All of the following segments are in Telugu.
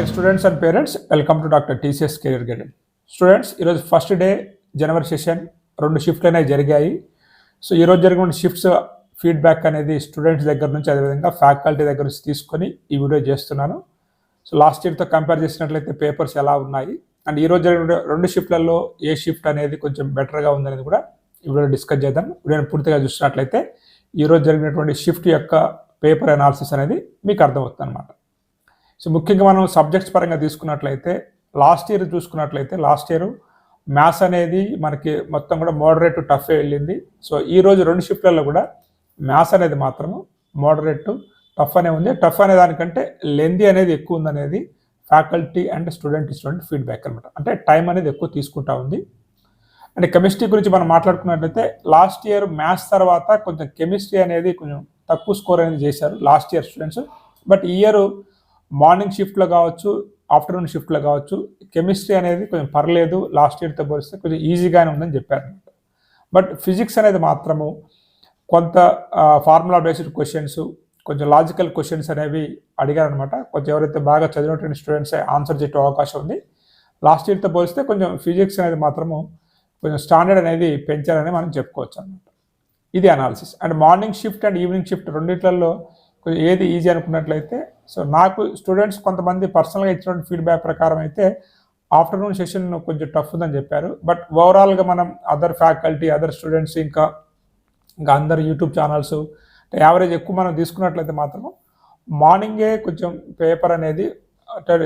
Dear students and parents welcome to doctor TCS career guided students ఈరోజు ఫస్ట్ డే జనవరి సెషన్ రెండు షిఫ్ట్లు అనేవి జరిగాయి. సో ఈరోజు జరిగిన షిఫ్ట్స్ ఫీడ్బ్యాక్ అనేది స్టూడెంట్స్ దగ్గర నుంచి అదేవిధంగా ఫ్యాకల్టీ దగ్గర నుంచి తీసుకొని ఈ వీడియో చేస్తున్నాను. సో లాస్ట్ ఇయర్తో కంపేర్ చేసినట్లయితే పేపర్స్ ఎలా ఉన్నాయి? అండ్ ఈరోజు జరిగిన రెండు షిఫ్ట్లలో ఏ షిఫ్ట్ అనేది కొంచెం బెటర్గా ఉందనేది కూడా ఈ వీడియో డిస్కస్ చేద్దాం. వీడియోని పూర్తిగా చూసినట్లయితే ఈరోజు జరిగినటువంటి షిఫ్ట్ యొక్క పేపర్ అనాలిసిస్ అనేది మీకు అర్థమవుతుంది అనమాట సో ముఖ్యంగా మనం సబ్జెక్ట్స్ పరంగా తీసుకున్నట్లయితే లాస్ట్ ఇయర్ చూసుకున్నట్లయితే లాస్ట్ ఇయర్ మ్యాథ్స్ అనేది మనకి మొత్తం కూడా మోడరేట్ టఫ్ వెళ్ళింది. సో ఈ రోజు రెండు షిఫ్ట్లలో కూడా మ్యాథ్స్ అనేది మాత్రము మోడరేట్ టఫ్ అనే ఉంది. టఫ్ అనే దానికంటే లెందీ అనేది ఎక్కువ ఉందనేది faculty and student student feedback అనమాట అంటే టైం అనేది ఎక్కువ తీసుకుంటా ఉంది. అండ్ కెమిస్ట్రీ గురించి మనం మాట్లాడుకున్నట్లయితే లాస్ట్ ఇయర్ మ్యాథ్స్ తర్వాత కొంచెం కెమిస్ట్రీ అనేది కొంచెం తక్కువ స్కోర్ అనేది చేశారు లాస్ట్ ఇయర్ స్టూడెంట్స్ బట్ ఈ ఇయర్ మార్నింగ్ షిఫ్ట్లో కావచ్చు ఆఫ్టర్నూన్ షిఫ్ట్లో కావచ్చు కెమిస్ట్రీ అనేది కొంచెం పర్లేదు లాస్ట్ ఇయర్తో పోలిస్తే కొంచెం ఈజీగానే ఉందని చెప్పారు. బట్ ఫిజిక్స్ అనేది మాత్రము కొంత ఫార్ములా బేస్డ్ క్వశ్చన్స్ కొంచెం లాజికల్ క్వశ్చన్స్ అనేవి అడిగారనమాట కొంచెం ఎవరైతే బాగా చదివినటువంటి స్టూడెంట్స్ ఆన్సర్ చేసే అవకాశం ఉంది. లాస్ట్ ఇయర్తో పోలిస్తే కొంచెం ఫిజిక్స్ అనేది మాత్రము కొంచెం స్టాండర్డ్ అనేది పెంచారని మనం చెప్పుకోవచ్చు అనమాట ఇది analysis. And morning shift and evening shift రెండిట్లలో ఏది ఈజీ అనుకున్నట్లయితే సో నాకు స్టూడెంట్స్ కొంతమంది పర్సనల్గా ఇచ్చినటువంటి ఫీడ్బ్యాక్ ప్రకారం అయితే ఆఫ్టర్నూన్ సెషన్ కొంచెం టఫ్ ఉందని చెప్పారు. బట్ ఓవరాల్గా మనం అదర్ ఫ్యాకల్టీ అదర్ స్టూడెంట్స్ ఇంకా ఇంకా అందరు యూట్యూబ్ ఛానల్స్ యావరేజ్ ఎక్కువ మనం తీసుకున్నట్లయితే మాత్రం మార్నింగే కొంచెం పేపర్ అనేది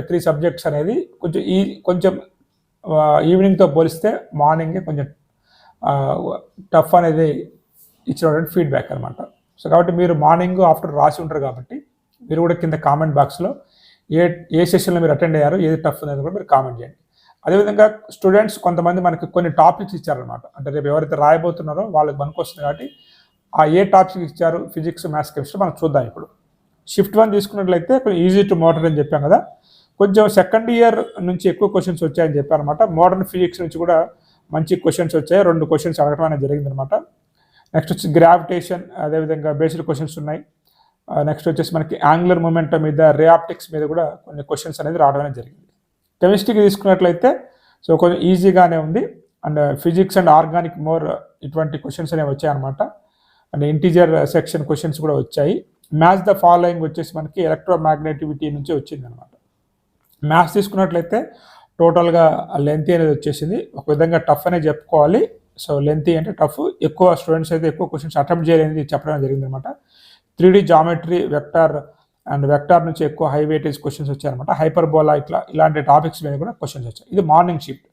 త్రీ సబ్జెక్ట్స్ అనేది కొంచెం ఈ కొంచెం ఈవినింగ్తో పోలిస్తే మార్నింగే కొంచెం టఫ్ అనేది ఇచ్చినటువంటి ఫీడ్బ్యాక్ అనమాట సో కాబట్టి మీరు మార్నింగ్ ఆఫ్టర్ రాసి ఉంటారు కాబట్టి మీరు కూడా కింద కామెంట్ బాక్స్లో ఏ ఏ సెషన్లో మీరు అటెండ్ అయ్యారో ఏది టఫ్ అనేది కూడా మీరు కామెంట్ చేయండి. అదేవిధంగా స్టూడెంట్స్ కొంతమంది మనకి కొన్ని టాపిక్స్ ఇచ్చారనమాట అంటే రేపు ఎవరైతే రాయబోతున్నారో వాళ్ళకి వస్తుంది కాబట్టి ఆ ఏ టాపిక్స్ ఇచ్చారు ఫిజిక్స్ మ్యాథ్స్ కెమిస్ట్రీ మనం చూద్దాం ఇప్పుడు. షిఫ్ట్ వన్ తీసుకున్నట్లయితే కొంచెం ఈజీ టు మోడర్ అని చెప్పాం కదా. కొంచెం సెకండ్ ఇయర్ నుంచి ఎక్కువ క్వశ్చన్స్ వచ్చాయని చెప్పారనమాట మోడర్న్ ఫిజిక్స్ నుంచి కూడా మంచి క్వశ్చన్స్ వచ్చాయి. రెండు క్వశ్చన్స్ అడగడం అనేది జరిగిందనమాట నెక్స్ట్ వచ్చి గ్రావిటేషన్ అదేవిధంగా బేసిక్ క్వశ్చన్స్ ఉన్నాయి. Uh, నెక్స్ట్ వచ్చేసి మనకి యాంగులర్ మూమెంట్ మీద రియాప్టిక్స్ మీద కూడా కొన్ని క్వశ్చన్స్ అనేది రావడం జరిగింది. కెమిస్ట్రీకి తీసుకున్నట్లయితే సో కొంచెం ఈజీగానే ఉంది. And physics and organic more ఇటువంటి క్వశ్చన్స్ అనేవి వచ్చాయన్నమాట. అండ్ ఇంటీజర్ సెక్షన్ క్వశ్చన్స్ కూడా వచ్చాయి. మ్యాథ్స్ ద ఫాలోయింగ్ వచ్చేసి మనకి ఎలక్ట్రోమాగ్నెటివిటీ నుంచి వచ్చింది అనమాట మ్యాథ్స్ తీసుకున్నట్లయితే టోటల్గా లెంత్ అనేది వచ్చేసింది. ఒక విధంగా టఫ్ అనే చెప్పుకోవాలి. సో లెంత్ అంటే టఫ్ ఎక్కువ స్టూడెంట్స్ అయితే ఎక్కువ క్వశ్చన్స్ అటెంప్ట్ చేయలేని చెప్పడం జరిగింది అనమాట three D geometry vector and vector నుంచి ఎక్కువ హై వెయిటేజ్ క్వశ్చన్స్ వచ్చాయన్నమాట. హైపర్ బోలా ఇట్లా ఇలాంటి టాపిక్స్ మీద కూడా క్వశ్చన్స్ వచ్చాయి. ఇది మార్నింగ్ షిఫ్ట్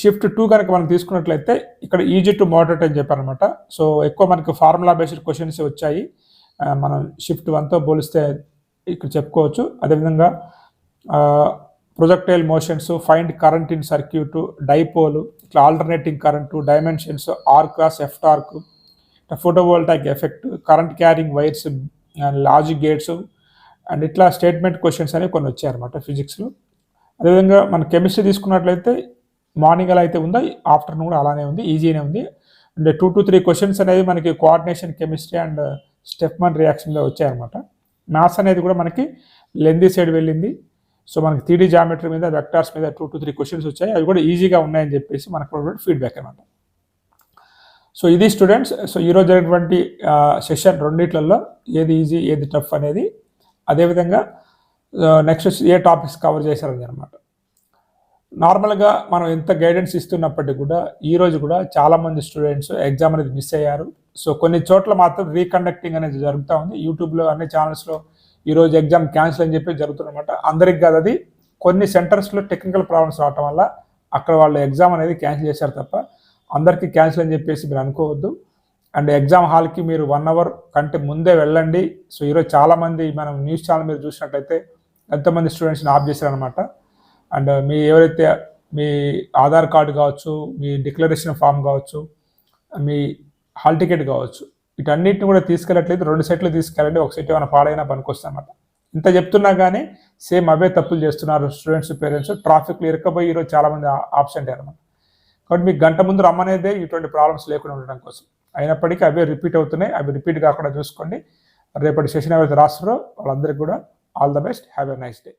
షిఫ్ట్ టూ కనుక మనం తీసుకున్నట్లయితే ఇక్కడ ఈజీ టు మోడరేట్ అని చెప్పారనమాట సో ఎక్కువ మనకి ఫార్ములా బేస్డ్ క్వశ్చన్స్ వచ్చాయి. మనం షిఫ్ట్ వన్తో పోలిస్తే ఇక్కడ చెప్పుకోవచ్చు. అదేవిధంగా projectile motions find current in circuit dipole ఇట్లా alternating current dimensions R cross F torque photovoltaic effect current carrying wires logic gates and ఇట్లా స్టేట్మెంట్ క్వశ్చన్స్ అనేవి కొన్ని వచ్చాయన్నమాట ఫిజిక్స్లో. అదేవిధంగా మన కెమిస్ట్రీ తీసుకున్నట్లయితే మార్నింగ్ అలా అయితే ఉందో ఆఫ్టర్నూన్ కూడా అలానే ఉంది ఈజీనే ఉంది. And two to three questions అనేవి మనకి coordination chemistry and step one రియాక్షన్లో వచ్చాయన్నమాట. మ్యాథ్స్ అనేది కూడా మనకి లెందీ సైడ్ వెళ్ళింది. సో మనకి త్రీడీ జామెట్రీ మీద వెక్టార్స్ మీద టూ టు త్రీ క్వశ్చన్స్ వచ్చాయి. అవి కూడా ఈజీగా ఉన్నాయని చెప్పేసి మనకు ఫీడ్బ్యాక్ అనమాట. సో ఇది స్టూడెంట్స్ సో ఈరోజు జరిగినటువంటి సెషన్ రెండిట్లలో ఏది ఈజీ ఏది టఫ్ అనేది అదేవిధంగా నెక్స్ట్ ఏ టాపిక్స్ కవర్ చేశారని అనమాట. నార్మల్గా మనం ఎంత గైడెన్స్ ఇస్తున్నప్పటికీ కూడా ఈరోజు కూడా చాలామంది స్టూడెంట్స్ ఎగ్జామ్ అనేది మిస్ అయ్యారు. సో కొన్ని చోట్ల మాత్రం రీకండక్టింగ్ అనేది జరుగుతూ ఉంది. యూట్యూబ్లో అన్ని ఛానల్స్లో ఈరోజు ఎగ్జామ్ క్యాన్సిల్ అని చెప్పి జరుగుతుందన్నమాట అందరికి కాదు అది. కొన్ని సెంటర్స్లో టెక్నికల్ ప్రాబ్లమ్స్ రావటం వల్ల అక్కడ వాళ్ళు ఎగ్జామ్ అనేది క్యాన్సిల్ చేశారు తప్ప అందరికీ క్యాన్సిల్ అని చెప్పేసి మీరు అనుకోవద్దు. అండ్ ఎగ్జామ్ హాల్కి మీరు వన్ అవర్ కంటే ముందే వెళ్ళండి. సో ఈరోజు చాలామంది మనం న్యూస్ ఛానల్ మీద చూసినట్టయితే ఎంతమంది స్టూడెంట్స్ని ఆఫ్ చేశారనమాట అండ్ మీ ఎవరైతే మీ ఆధార్ కార్డు కావచ్చు మీ డిక్లరేషన్ ఫామ్ కావచ్చు మీ హాల్ టికెట్ కావచ్చు వీటన్నిటిని కూడా తీసుకెళ్ళట్లేదు. రెండు సెట్లు తీసుకెళ్ళండి ఒక సెట్ ఏమైనా పాడైనా పనికొస్తామన్నమాట ఇంత చెప్తున్నా కానీ సేమ్ అవే తప్పులు చేస్తున్నారు స్టూడెంట్స్ పేరెంట్స్. ట్రాఫిక్లో ఇరకపోయి ఈరోజు చాలామంది ఆబ్సెంట్ అయ్యారన్నమాట కాబట్టి మీకు గంట ముందు రమ్మనేదే ఇటువంటి ప్రాబ్లమ్స్ లేకుండా ఉండడం కోసం. అయినప్పటికీ అవే రిపీట్ అవుతున్నాయి. అవి రిపీట్ కాకుండా చూసుకోండి. రేపటి సెషన్ ఎవరైతే రాస్తారో వాళ్ళందరికీ కూడా all the best. Have a nice day.